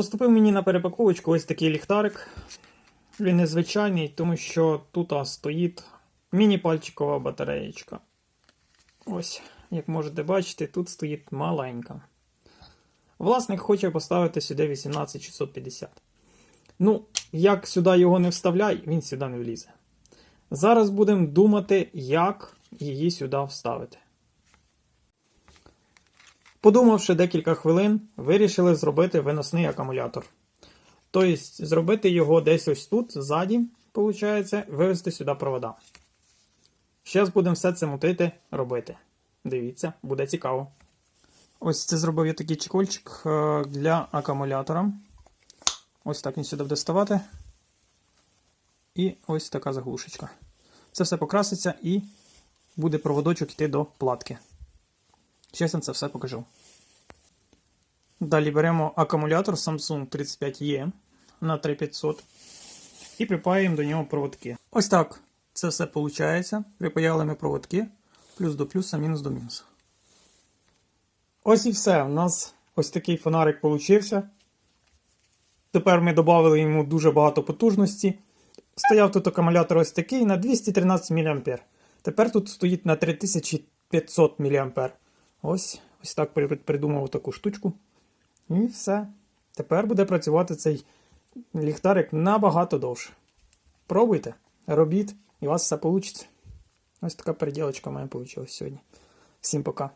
Поступив мені на перепаковочку ось такий ліхтарик. Він незвичайний, тому що тут стоїть міні-пальчикова батареєчка. Ось, як можете бачити, тут стоїть маленька. Власник хоче поставити сюди 18650. Ну, як сюди його не вставляй, він сюди не влізе. Зараз будемо думати, як її сюди вставити. Подумавши декілька хвилин, вирішили зробити виносний акумулятор. Тобто, зробити його десь ось тут, ззаді, виходить, вивести сюди провода. Зараз будемо все це мутити, робити. Дивіться, буде цікаво. Ось це зробив я такий чекольчик е, для акумулятора. Ось так він сюди буде ставати. І ось така заглушечка. Це все покраситься і буде проводочок йти до платки. Чесно, це все покажу. Далі беремо акумулятор Samsung 35E на 3500 і припаємо до нього проводки. Ось так це все виходить. Припаяли ми проводки плюс до плюса, мінус до мінуса. Ось і все. У нас ось такий фонарик получився. Тепер ми додали йому дуже багато потужності. Стояв тут акумулятор ось такий на 213 мА. Тепер тут стоїть на 3500 мА. Ось ось так придумав таку штучку. І все. Тепер буде працювати цей ліхтарик набагато довше. Пробуйте, робіть, і у вас все вийде. Ось така переділочка в мене вийшла сьогодні. Всім пока.